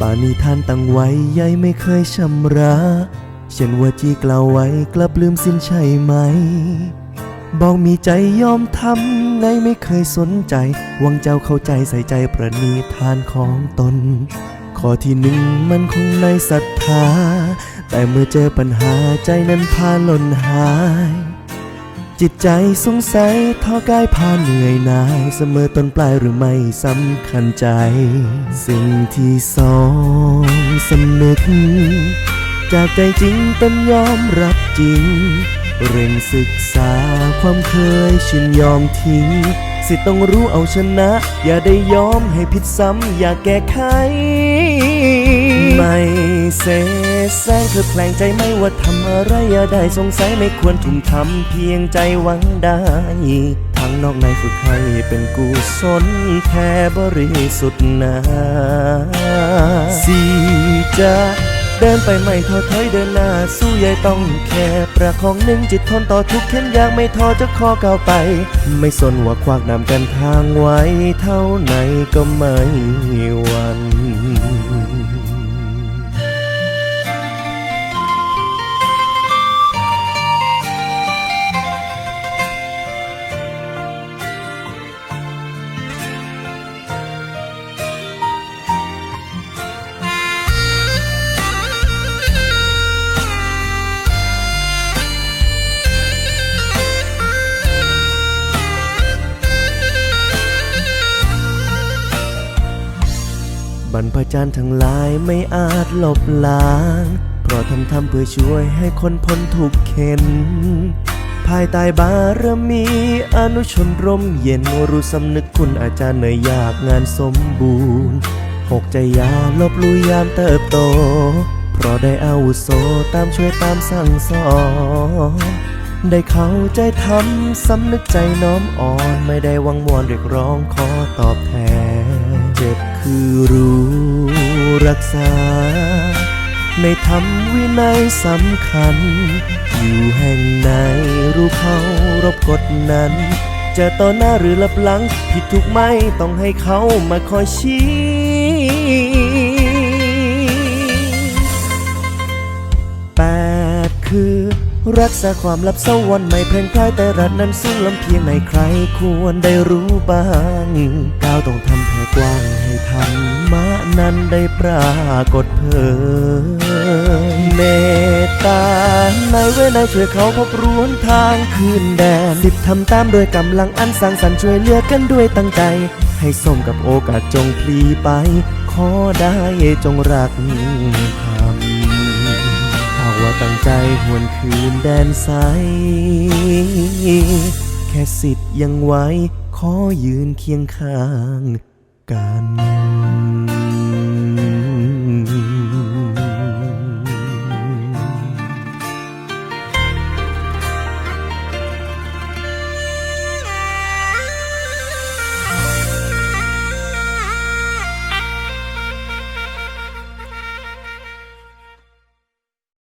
ปานิทานตั้งไว้ใยไม่เคยชำระเช่นว่าจีกล่าวไว้กลับลืมสิ้นใช่ไหม บอกมีใจยอมทำในไม่เคยสนใจหวังเจ้าเข้าใจใส่ใจประนีทานของตน ข้อที่หนึ่งมันคงในศรัทธา แต่เมื่อเจอปัญหาใจนั้นพาหล่นหาย จิตใจสงสัยท้อกายพาเหนื่อยหน่ายเสมอต้นปลายหรือไม่สำคัญใจ สิ่งที่สองสำนึก จากใจจริงต้องยอมรับจริง เร่งศึกษาความเคยชินยอมทิ้ง สิต้องรู้เอาชนะ อย่าได้ยอมให้ผิดซ้ำอย่าแก้ไข ไม่เส แสงเธอแปลงใจไม่ว่าทำอะไรอย่าได้สงสัยไม่ควรทุ่มทำเพียงใจหวังได้ทั้งนอกในฝึกให้เป็นกุศลแท้บริสุทธิ์นาสีจะเดินไปไม่ท้อถอยเดินหน้าสู้ใหญ่ต้องแค่ประคองหนึ่งจิตทนต่อทุกข์เข็นอยากไม่ท้อจะขอก้าวไป ไม่สนว่าควักนำกันทางไว้เท่าไหนก็ไม่หวัน บรรพจารย์ทั้งหลายไม่อาจลบล้าง เพราะทำทำเพื่อช่วยให้คนพ้นทุกข์เข็น ภายใต้บารมีอนุชนร่มเย็นรู้สำนึกคุณอาจารย์เหนื่อยยากงานสมบูรณ์ หกใจยาลบลุยยามเติบโต เพราะได้อาวุโสตามช่วยตามสั่งสอนได้เข้าใจทำสำนึกใจน้อมอ่อน ไม่ได้วังวอนเรียกร้องขอตอบแทน คือรู้รักษา ในธรรมวินัยสำคัญ อยู่แห่งไหนรู้เขารบกฎนั้น จะต่อหน้าหรือลับหลัง ผิดถูกไหมต้องให้เขามาคอยชี้ รักษาความลับสวรรค์ไม่เพลงพลายแต่รัฐนั้นสูงลำเพียงไหนใครควรได้รู้บ้างก้าวต้องทำแผ่กว้างให้ธรรมะนั้นได้ปรากฏเผยเมตตาในเวไนช่วยเขาพบรวนทางคืนแดนสิบทำตามโดยกำลังอันสร้างสรรค์ช่วยเหลือกันด้วยตั้งใจ ให้สมกับโอกาสจงพลีไป ขอได้จงรักธรรมหากว่าตั้งใจหวนคืนแดนใส แค่สิทธิ์ยังไว้ ขอยืนเคียงข้างกัน